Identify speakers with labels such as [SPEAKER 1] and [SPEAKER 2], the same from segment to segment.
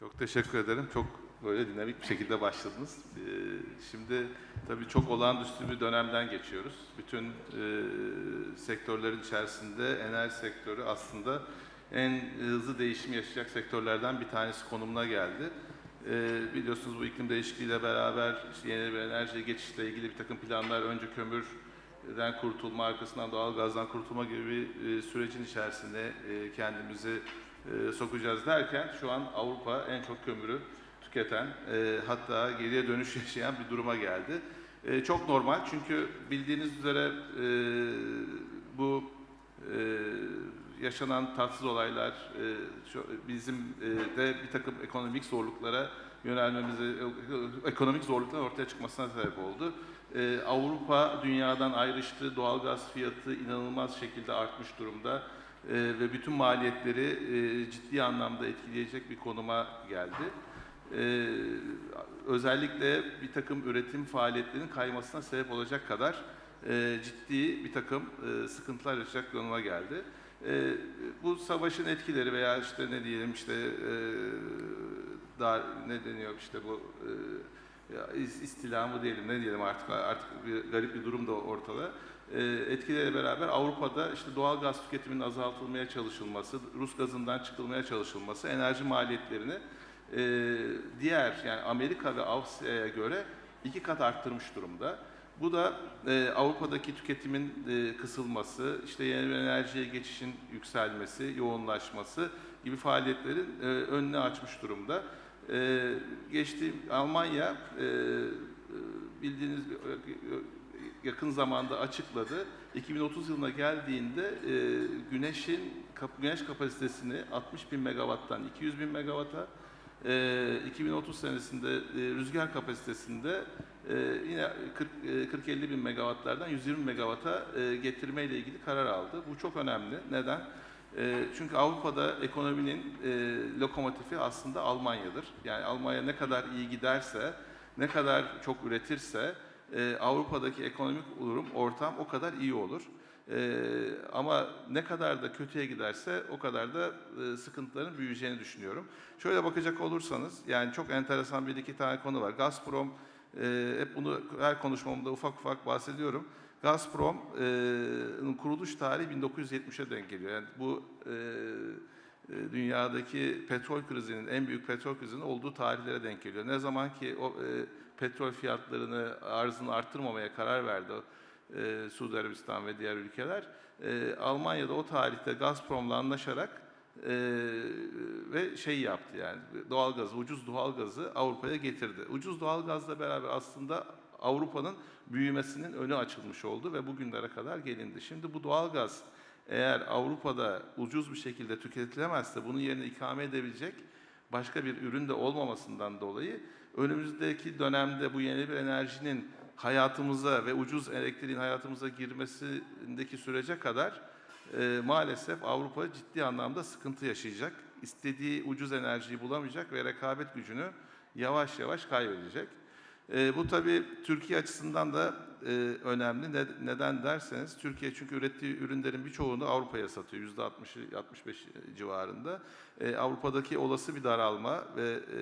[SPEAKER 1] Çok teşekkür ederim. Çok böyle dinamik bir şekilde başladınız. Ee, Şimdi tabii çok olağanüstü bir dönemden geçiyoruz. Bütün e, sektörlerin içerisinde enerji sektörü aslında en hızlı değişim yaşayacak sektörlerden bir tanesi konumuna geldi. Ee, biliyorsunuz bu iklim değişikliğiyle beraber işte yeni bir enerjiye geçişle ilgili bir takım planlar önce kömürden kurtulma, arkasından doğal gazdan kurtulma gibi bir e, sürecin içerisinde e, kendimizi e, sokacağız derken şu an Avrupa en çok kömürü tüketen e, hatta geriye dönüş yaşayan bir duruma geldi. E, çok normal çünkü bildiğiniz üzere e, bu e, yaşanan tatsız olaylar e, bizim e, de bir takım ekonomik zorluklara yönelmemize, e, ekonomik zorluklar ortaya çıkmasına sebep oldu. E, Avrupa dünyadan ayrıştı, doğalgaz fiyatı inanılmaz şekilde artmış durumda e, ve bütün maliyetleri e, ciddi anlamda etkileyecek bir konuma geldi. E, özellikle bir takım üretim faaliyetlerinin kaymasına sebep olacak kadar e, ciddi bir takım e, sıkıntılar yaşayacak konuma geldi. E, bu savaşın etkileri veya işte ne diyelim işte e, daha ne deniyor işte bu e, ya is- istila mı diyelim ne diyelim artık artık bir garip bir durum da ortada. E, etkileri beraber Avrupa'da işte doğal gaz tüketiminin azaltılmaya çalışılması, Rus gazından çıkılmaya çalışılması enerji maliyetlerini e, diğer yani Amerika ve Avustralya'ya göre iki kat arttırmış durumda. Bu da e, Avrupa'daki tüketimin kısılması, işte yeni enerjiye geçişin yükselmesi, yoğunlaşması gibi faaliyetlerin önüne açmış durumda. E, geçtiğim Almanya bildiğiniz yakın zamanda açıkladı. 2030 yılına geldiğinde e, güneşin kap- güneş kapasitesini 60 bin megawatttan 200 bin megawata, e, 2030 senesinde e, rüzgar kapasitesinde e, yine 40 50 bin megawattlardan 120 megawata e, getirme ile ilgili karar aldı. Bu çok önemli. Neden? E, çünkü Avrupa'da ekonominin e, lokomotifi aslında Almanya'dır. Yani Almanya ne kadar iyi giderse, ne kadar çok üretirse e, Avrupa'daki ekonomik durum, ortam o kadar iyi olur. E, ama ne kadar da kötüye giderse o kadar da e, sıkıntıların büyüyeceğini düşünüyorum. Şöyle bakacak olursanız, yani çok enteresan bir iki tane konu var. Gazprom, e, hep bunu her konuşmamda ufak ufak bahsediyorum. Gazprom'un kuruluş tarihi 1970'e denk geliyor. Yani bu e, e, dünyadaki petrol krizinin, en büyük petrol krizinin olduğu tarihlere denk geliyor. Ne zaman ki o e, petrol fiyatlarını, arzını arttırmamaya karar verdi e, Suudi Arabistan ve diğer ülkeler, e, Almanya'da o tarihte Gazprom'la anlaşarak e, ve şey yaptı yani doğalgazı, ucuz doğalgazı Avrupa'ya getirdi. Ucuz doğalgazla beraber aslında Avrupa'nın büyümesinin önü açılmış oldu ve bugünlere kadar gelindi. Şimdi bu doğalgaz eğer Avrupa'da ucuz bir şekilde tüketilemezse bunun yerine ikame edebilecek başka bir ürün de olmamasından dolayı önümüzdeki dönemde bu yeni bir enerjinin hayatımıza ve ucuz elektriğin hayatımıza girmesindeki sürece kadar e, maalesef Avrupa ciddi anlamda sıkıntı yaşayacak. İstediği ucuz enerjiyi bulamayacak ve rekabet gücünü yavaş yavaş kaybedecek. E, bu tabii Türkiye açısından da e, önemli. Ne- neden derseniz Türkiye çünkü ürettiği ürünlerin birçoğunu Avrupa'ya satıyor. Yüzde 60'ı 65 civarında. E, Avrupa'daki olası bir daralma ve e,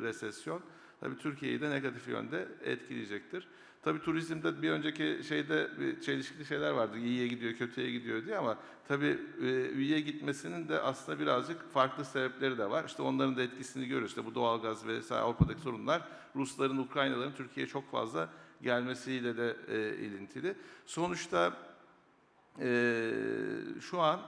[SPEAKER 1] resesyon tabii Türkiye'yi de negatif yönde etkileyecektir. Tabii turizmde bir önceki şeyde bir çelişkili şeyler vardı. İyiye gidiyor, kötüye gidiyor diye ama tabii e, iyiye gitmesinin de aslında birazcık farklı sebepleri de var. İşte onların da etkisini görüyoruz. İşte bu doğalgaz ve vesaire Avrupa'daki sorunlar Rusların, Ukraynalıların Türkiye'ye çok fazla gelmesiyle de e, ilintili. Sonuçta e, şu an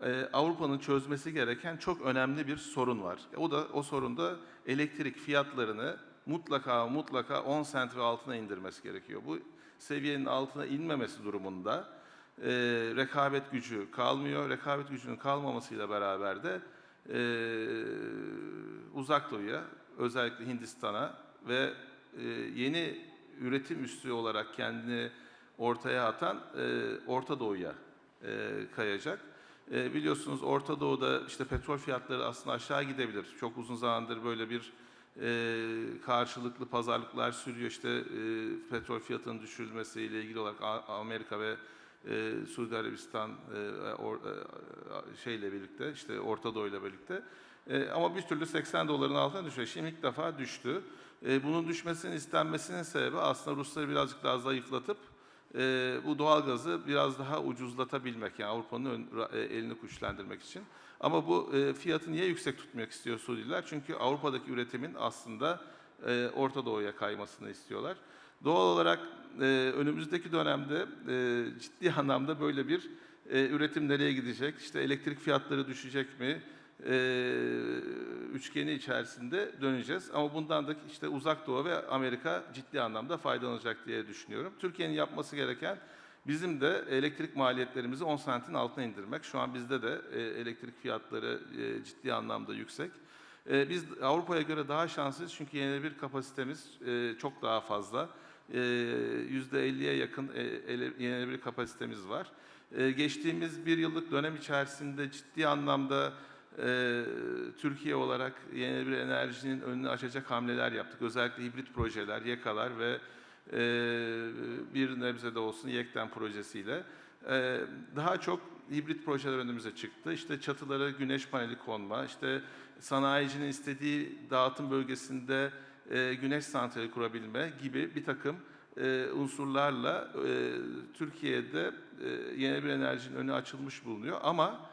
[SPEAKER 1] e, Avrupa'nın çözmesi gereken çok önemli bir sorun var. O da o sorun da elektrik fiyatlarını mutlaka mutlaka 10 sent ve altına indirmesi gerekiyor. Bu seviyenin altına inmemesi durumunda e, rekabet gücü kalmıyor. Rekabet gücünün kalmamasıyla beraber de e, uzak doğuya özellikle Hindistan'a ve e, yeni üretim üssü olarak kendini ortaya atan e, Orta Doğu'ya e, kayacak. E, biliyorsunuz Orta Doğu'da işte petrol fiyatları aslında aşağı gidebilir. Çok uzun zamandır böyle bir e, karşılıklı pazarlıklar sürüyor. İşte e, petrol fiyatının düşürülmesiyle ilgili olarak Amerika ve e, Suudi Arabistan e, e, şeyle birlikte işte Orta Doğu ile birlikte. Ama bir türlü 80 doların altına düşüyor. Şimdi ilk defa düştü. Bunun düşmesinin istenmesinin sebebi aslında Rusları birazcık daha zayıflatıp e, bu doğalgazı biraz daha ucuzlatabilmek yani Avrupa'nın e, elini güçlendirmek için. Ama bu e, fiyatı niye yüksek tutmak istiyor Suudiler? Çünkü Avrupa'daki üretimin aslında e, Orta Doğu'ya kaymasını istiyorlar. Doğal olarak e, önümüzdeki dönemde e, ciddi anlamda böyle bir e, üretim nereye gidecek? İşte elektrik fiyatları düşecek mi? E, üçgeni içerisinde döneceğiz. Ama bundan da işte Uzak Doğu ve Amerika ciddi anlamda faydalanacak diye düşünüyorum. Türkiye'nin yapması gereken bizim de elektrik maliyetlerimizi 10 santin altına indirmek. Şu an bizde de e, elektrik fiyatları e, ciddi anlamda yüksek. E, Biz Avrupa'ya göre daha şanslıyız çünkü yenilenebilir kapasitemiz çok daha fazla. E, %50'ye yakın yenilenebilir kapasitemiz var. Geçtiğimiz bir yıllık dönem içerisinde ciddi anlamda e, Türkiye olarak yenilenebilir enerjinin önünü açacak hamleler yaptık. Özellikle hibrit projeler, YEKA'lar ve e, bir nebze de olsun YEKTEN projesiyle. E, Daha çok hibrit projeler önümüze çıktı. İşte çatılara güneş paneli konma, işte sanayicinin istediği dağıtım bölgesinde e, güneş santrali kurabilme gibi bir takım e, unsurlarla e, Türkiye'de e, yenilenebilir enerjinin önü açılmış bulunuyor. Ama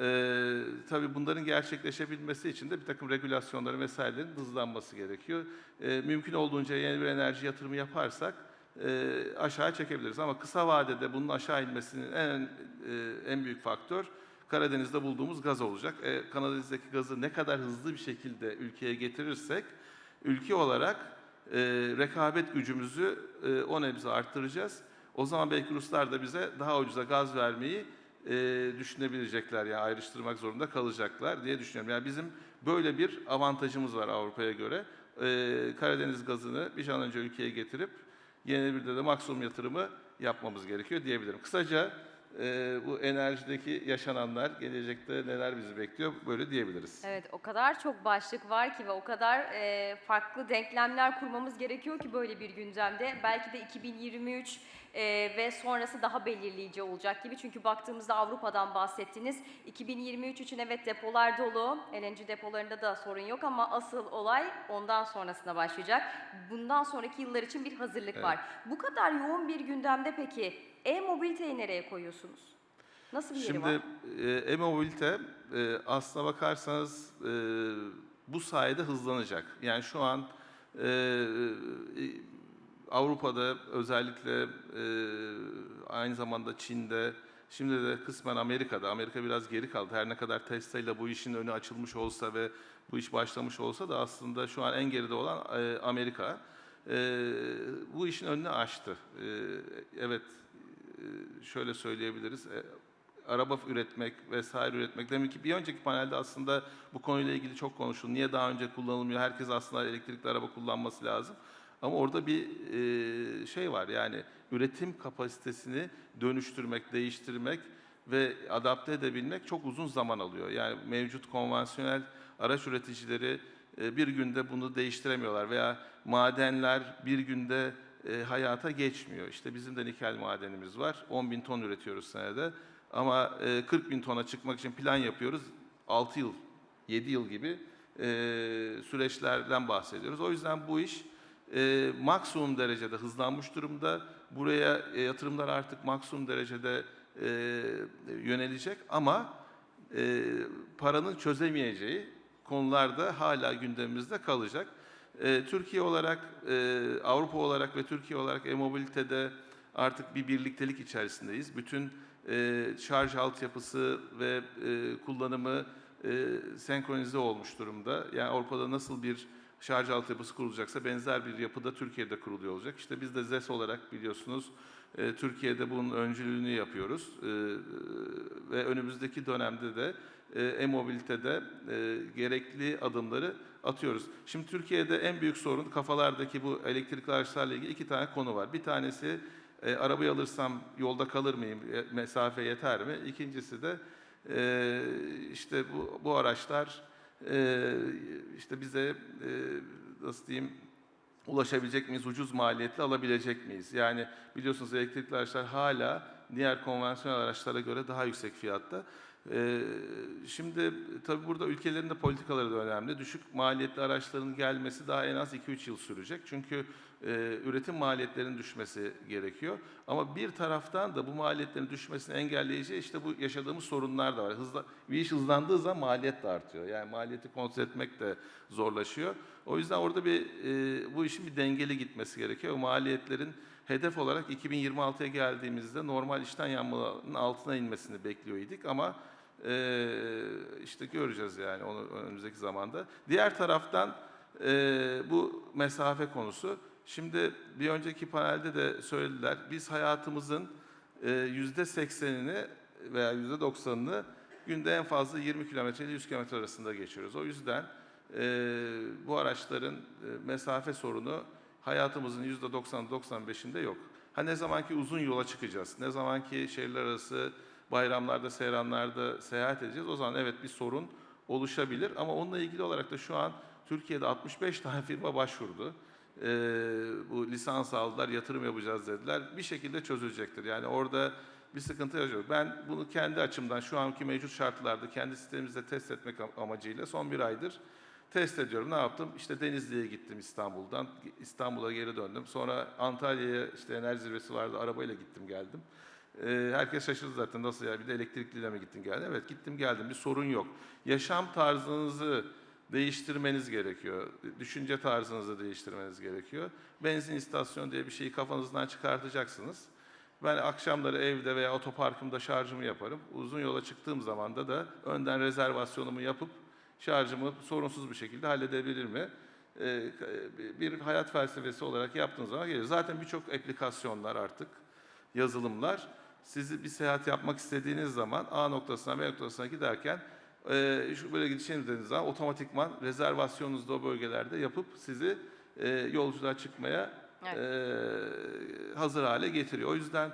[SPEAKER 1] e, tabii bunların gerçekleşebilmesi için de bir takım regülasyonların vesairelerin hızlanması gerekiyor. E, mümkün olduğunca yenilenebilir enerji yatırımı yaparsak e, aşağı çekebiliriz. Ama kısa vadede bunun aşağı inmesinin en e, en büyük faktör Karadeniz'de bulduğumuz gaz olacak. E, Karadeniz'deki gazı ne kadar hızlı bir şekilde ülkeye getirirsek ülke olarak e, rekabet gücümüzü e, o nebze arttıracağız. O zaman belki Ruslar da bize daha ucuza gaz vermeyi e, düşünebilecekler yani ayrıştırmak zorunda kalacaklar diye düşünüyorum. Yani bizim böyle bir avantajımız var Avrupa'ya göre. E, Karadeniz gazını bir an önce ülkeye getirip yenilenebilirde de maksimum yatırımı yapmamız gerekiyor diyebilirim. Kısaca e, bu enerjideki yaşananlar, gelecekte neler bizi bekliyor böyle diyebiliriz.
[SPEAKER 2] Evet, o kadar çok başlık var ki ve o kadar e, farklı denklemler kurmamız gerekiyor ki böyle bir gündemde. Belki de 2023 e, ve sonrası daha belirleyici olacak gibi. Çünkü baktığımızda Avrupa'dan bahsettiniz. 2023 için evet depolar dolu. LNG depolarında da sorun yok ama asıl olay ondan sonrasına başlayacak. Bundan sonraki yıllar için bir hazırlık
[SPEAKER 1] Evet.
[SPEAKER 2] var. Bu kadar yoğun bir gündemde peki e-mobiliteyi nereye koyuyorsunuz? Nasıl bir yeri var?
[SPEAKER 1] Şimdi e, e-mobilite e, aslına bakarsanız e, bu sayede hızlanacak. Yani şu an e, e, Avrupa'da özellikle e, aynı zamanda Çin'de şimdi de kısmen Amerika'da Amerika biraz geri kaldı. Her ne kadar Tesla ile bu işin önü açılmış olsa ve bu iş başlamış olsa da aslında şu an en geride olan e, Amerika. E, bu işin önünü açtı. E, evet e, şöyle söyleyebiliriz. E, araba üretmek vesaire üretmek. Demek ki bir önceki panelde aslında bu konuyla ilgili çok konuşuldu. Niye daha önce kullanılmıyor? Herkes aslında elektrikli araba kullanması lazım. Ama orada bir e, şey var yani üretim kapasitesini dönüştürmek, değiştirmek ve adapte edebilmek çok uzun zaman alıyor. Yani mevcut konvansiyonel araç üreticileri e, bir günde bunu değiştiremiyorlar veya madenler bir günde e, hayata geçmiyor. İşte bizim de nikel madenimiz var. 10 bin ton üretiyoruz senede. Ama e, 40 bin tona çıkmak için plan yapıyoruz. 6 yıl, 7 yıl gibi e, süreçlerden bahsediyoruz. O yüzden bu iş e, maksimum derecede hızlanmış durumda. Buraya e, yatırımlar artık maksimum derecede e, yönelecek ama e, paranın çözemeyeceği konularda hala gündemimizde kalacak. E, Türkiye olarak, e, Avrupa olarak ve Türkiye olarak e-mobilitede artık bir birliktelik içerisindeyiz. Bütün e, şarj altyapısı ve e, kullanımı e, senkronize olmuş durumda. Yani Avrupa'da nasıl bir şarj altyapısı kurulacaksa benzer bir yapıda Türkiye'de kuruluyor olacak. İşte biz de ZES olarak biliyorsunuz e, Türkiye'de bunun öncülüğünü yapıyoruz. E, ve önümüzdeki dönemde de e, e-mobilitede e, gerekli adımları atıyoruz. Şimdi Türkiye'de en büyük sorun kafalardaki bu elektrikli araçlarla ilgili iki tane konu var. Bir tanesi e, arabayı alırsam yolda kalır mıyım, E, mesafe yeter mi? İkincisi de e, işte bu, bu araçlar e, işte bize e, nasıl diyeyim ulaşabilecek miyiz, ucuz maliyetli alabilecek miyiz? Yani biliyorsunuz elektrikli araçlar hala diğer konvansiyonel araçlara göre daha yüksek fiyatta. Ee, şimdi tabii burada ülkelerin de politikaları da önemli. Düşük maliyetli araçların gelmesi daha en az 2-3 yıl sürecek. Çünkü e, üretim maliyetlerinin düşmesi gerekiyor. Ama bir taraftan da bu maliyetlerin düşmesini engelleyici işte bu yaşadığımız sorunlar da var. Hızla, bir iş hızlandığı zaman maliyet de artıyor. Yani maliyeti kontrol etmek de zorlaşıyor. O yüzden orada bir e, bu işin bir dengeli gitmesi gerekiyor. O maliyetlerin hedef olarak 2026'ya geldiğimizde normal işten yanmanın altına inmesini bekliyor idik ama e, işte göreceğiz yani onu önümüzdeki zamanda. Diğer taraftan e, bu mesafe konusu. Şimdi bir önceki panelde de söylediler. Biz hayatımızın e, yüzde seksenini veya yüzde doksanını günde en fazla 20 kilometre ile 100 kilometre arasında geçiyoruz. O yüzden e, bu araçların e, mesafe sorunu hayatımızın yüzde 90-95'inde yok. Ha ne zaman ki uzun yola çıkacağız, ne zaman ki şehirler arası bayramlarda, seyranlarda seyahat edeceğiz, o zaman evet bir sorun oluşabilir. Ama onunla ilgili olarak da şu an Türkiye'de 65 tane firma başvurdu. Ee, bu lisans aldılar, yatırım yapacağız dediler. Bir şekilde çözülecektir. Yani orada bir sıkıntı yok. Ben bunu kendi açımdan şu anki mevcut şartlarda kendi sistemimizde test etmek am- amacıyla son bir aydır test ediyorum. Ne yaptım? İşte Denizli'ye gittim İstanbul'dan. İstanbul'a geri döndüm. Sonra Antalya'ya işte enerji zirvesi vardı. Arabayla gittim geldim. Ee, herkes şaşırdı zaten nasıl ya bir de elektrikliyle mi gittin geldin? Evet gittim geldim bir sorun yok. Yaşam tarzınızı değiştirmeniz gerekiyor. Düşünce tarzınızı değiştirmeniz gerekiyor. Benzin istasyonu diye bir şeyi kafanızdan çıkartacaksınız. Ben akşamları evde veya otoparkımda şarjımı yaparım. Uzun yola çıktığım zaman da da önden rezervasyonumu yapıp şarjımı sorunsuz bir şekilde halledebilir mi? Ee, bir hayat felsefesi olarak yaptığınız zaman gelir. Zaten birçok aplikasyonlar artık, yazılımlar sizi bir seyahat yapmak istediğiniz zaman A noktasına B noktasına giderken e, şu böyle gideceğiniz dediğiniz zaman otomatikman rezervasyonunuzu o bölgelerde yapıp sizi e, yolculuğa çıkmaya e, hazır hale getiriyor. O yüzden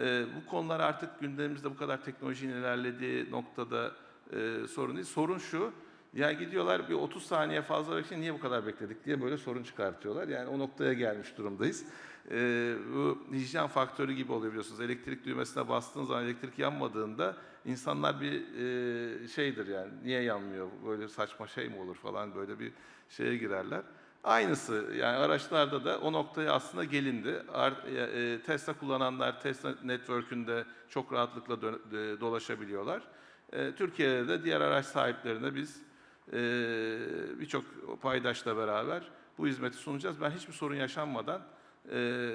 [SPEAKER 1] e, bu konular artık gündemimizde bu kadar teknolojinin ilerlediği noktada e, sorun değil. Sorun şu, yani gidiyorlar bir 30 saniye fazla bekleyin niye bu kadar bekledik diye böyle sorun çıkartıyorlar. Yani o noktaya gelmiş durumdayız. E, bu hijyen faktörü gibi oluyor biliyorsunuz. Elektrik düğmesine bastığınız zaman elektrik yanmadığında insanlar bir e, şeydir yani niye yanmıyor böyle saçma şey mi olur falan böyle bir şeye girerler. Aynısı yani araçlarda da o noktaya aslında gelindi. E, Tesla kullananlar Tesla Network'ünde çok rahatlıkla e, dolaşabiliyorlar. E, Türkiye'de de diğer araç sahiplerine biz birçok paydaşla beraber bu hizmeti sunacağız. Ben hiçbir sorun yaşanmadan e,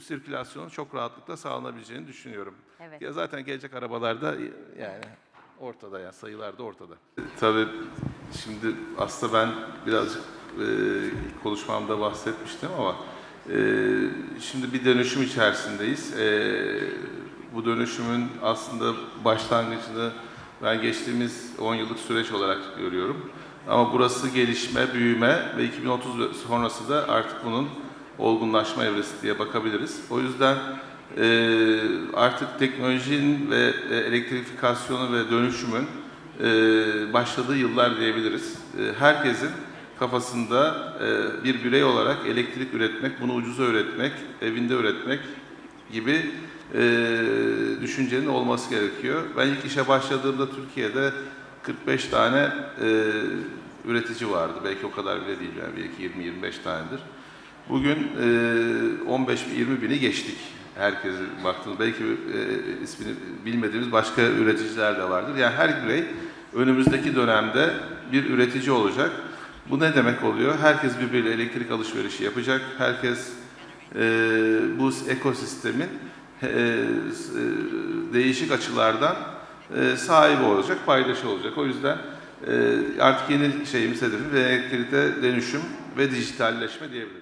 [SPEAKER 1] sirkülasyonun çok rahatlıkla sağlanabileceğini düşünüyorum.
[SPEAKER 2] Evet.
[SPEAKER 1] Ya zaten gelecek arabalarda yani ortada ya sayılar da ortada. Tabii şimdi aslında ben birazcık e, konuşmamda bahsetmiştim ama e, şimdi bir dönüşüm içerisindeyiz. E, bu dönüşümün aslında başlangıcını ben geçtiğimiz 10 yıllık süreç olarak görüyorum. Ama burası gelişme, büyüme ve 2030 sonrası da artık bunun olgunlaşma evresi diye bakabiliriz. O yüzden e, artık teknolojinin ve e, elektrifikasyonu ve dönüşümün e, başladığı yıllar diyebiliriz. E, herkesin kafasında e, bir birey olarak elektrik üretmek, bunu ucuza üretmek, evinde üretmek gibi e, düşüncenin olması gerekiyor. Ben ilk işe başladığımda Türkiye'de 45 tane e, üretici vardı. Belki o kadar bile değil yani belki 20-25 tanedir. Bugün e, 15 bin 20 bini geçtik. Herkes baktığınız belki e, ismini bilmediğimiz başka üreticiler de vardır. Yani her birey önümüzdeki dönemde bir üretici olacak. Bu ne demek oluyor? Herkes birbiriyle elektrik alışverişi yapacak. Herkes e, bu ekosistemin değişik açılardan e, sahibi olacak, paydaşı olacak. O yüzden e, artık yeni şeyimiz hedefimiz elektrikte dönüşüm ve dijitalleşme diyebiliriz.